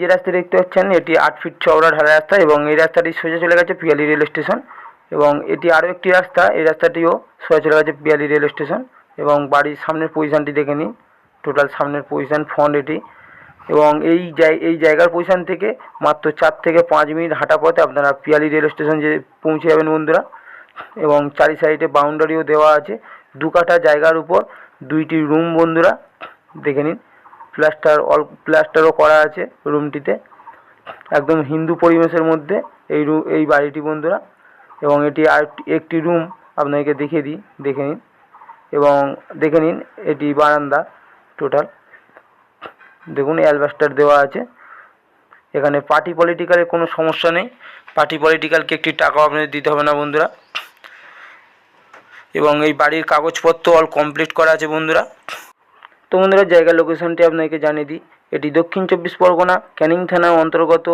যে রাস্তা দেখতে পাচ্ছেন, এটি আট ফিট চওড়া ঢালাই রাস্তা এবং এই রাস্তাটি সোজা চলে গেছে পিয়ালি রেল স্টেশন এবং এটি আরও একটি রাস্তা, এই রাস্তাটিও সোজা চলে গেছে পিয়ালি রেল স্টেশন এবং বাড়ির সামনের পজিশানটি দেখে নিন, টোটাল সামনের পজিশান, ফ্রন্ট এটি এবং এই এই জায়গার পজিশান থেকে মাত্র চার থেকে পাঁচ মিনিট হাঁটা পথে আপনারা পিয়ালি রেল স্টেশন যে পৌঁছে যাবেন বন্ধুরা এবং চারি সাইডে বাউন্ডারিও দেওয়া আছে, দু কাঠা জায়গার উপর দুইটি রুম বন্ধুরা, দেখে নিন। প্লাস্টার অল, প্লাস্টারও করা আছে রুমটিতে। একদম হিন্দু পরিবেশের মধ্যে এই রু, এই বাড়িটি বন্ধুরা। এবং এটি আর একটি রুম আপনাকে দেখিয়ে দিই, দেখে নিন। এবং দেখে নিন, এটি বারান্দা টোটাল। দেখুন, অ্যালবাস্টার দেওয়া আছে। এখানে পার্টি পলিটিক্যালের কোনো সমস্যা নেই। পার্টি পলিটিক্যালকে একটি টাকাও আপনাদের দিতে হবে না, বন্ধুরা। এবং এই বাড়ির কাগজপত্র অল কমপ্লিট করা আছে, বন্ধুরা। তো বন্ধুরা জায়গার লোকেশনটি আপনাকে জানিয়ে দিই। এটি দক্ষিণ চব্বিশ পরগনা, ক্যানিং থানার অন্তর্গত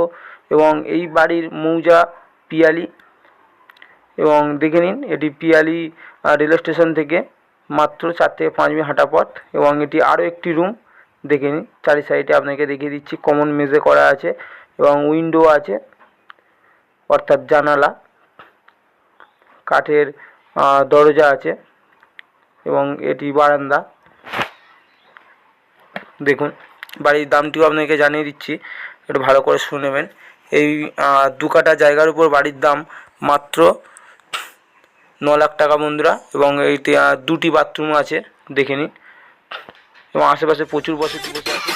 এবং এই বাড়ির মৌজা পিয়ালি। এবং দেখে নিন, এটি পিয়ালি রেল স্টেশন থেকে মাত্র চার থেকে পাঁচ মিনিট হাঁটা পথ এবং এটি আরও একটি রুম দেখে নিন, চারি সাইডে আপনাকে দেখিয়ে দিচ্ছি কমন মেঝে করা আছে এবং উইন্ডো আছে, অর্থাৎ জানালা, কাঠের দরজা আছে এবং এটি বারান্দা। দেখুন, বাড়ির দামটিও আপনাকে জানিয়ে দিচ্ছি, একটু ভালো করে শুনে নেবেন। এই দু কাটা জায়গার উপর বাড়ির দাম মাত্র ন লাখ টাকা বন্ধুরা, এবং এইতে দুটি বাথরুম আছে, দেখে নিন। এবং আশেপাশে প্রচুর বসতি বসে আছে।